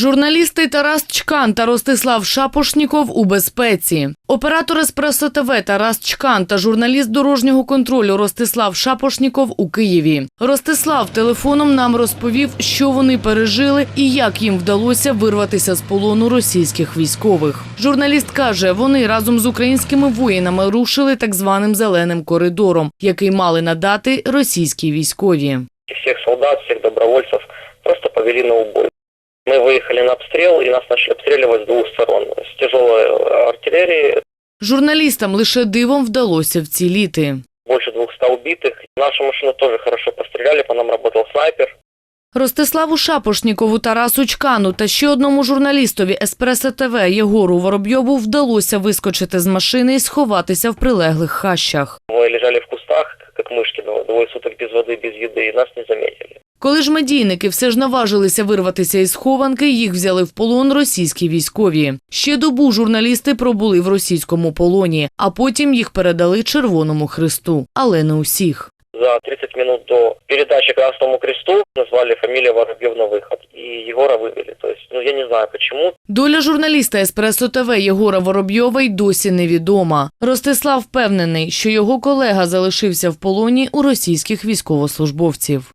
Журналісти Тарас Чкан та Ростислав Шапошніков у безпеці. Оператор Еспресо ТВ Тарас Чкан та журналіст дорожнього контролю Ростислав Шапошніков у Києві. Ростислав телефоном нам розповів, що вони пережили і як їм вдалося вирватися з полону російських військових. Журналіст каже, вони разом з українськими воїнами рушили так званим зеленим коридором, який мали надати російські військові. и всех солдат, всех добровольцев просто повели на убой. Мы выехали на обстрел, и нас начали обстреливать с двух сторон. С тяжелой э, артиллерии Журналістам лише дивом вдалося вціліти. больше 200 убитых. Нашу машину тоже хорошо постреляли, по нам работал снайпер. Ростиславу Шапошнікову, Тарасу Чкану та ще одному журналістові Еспресо ТВ Єгору Воробйову вдалося вискочити з машини і сховатися в прилеглих хащах. Мы лежали в кустах, как мышки, дво- двое суток без воды, без еды, и нас не заметили. Коли ж медійники все ж наважилися вирватися із схованки, їх взяли в полон російські військові. Ще добу журналісти пробули в російському полоні, а потім їх передали Червоному Христу, але не усіх. За 30 минут до передачи Красному Кресту назвали фамилия Воробьев на выход, и Егора вывели. То есть, ну, я не знаю почему, Доля журналіста Еспресо ТВ Єгора Воробйова й досі невідома. Ростислав впевнений, що його колега залишився в полоні у російських військовослужбовців.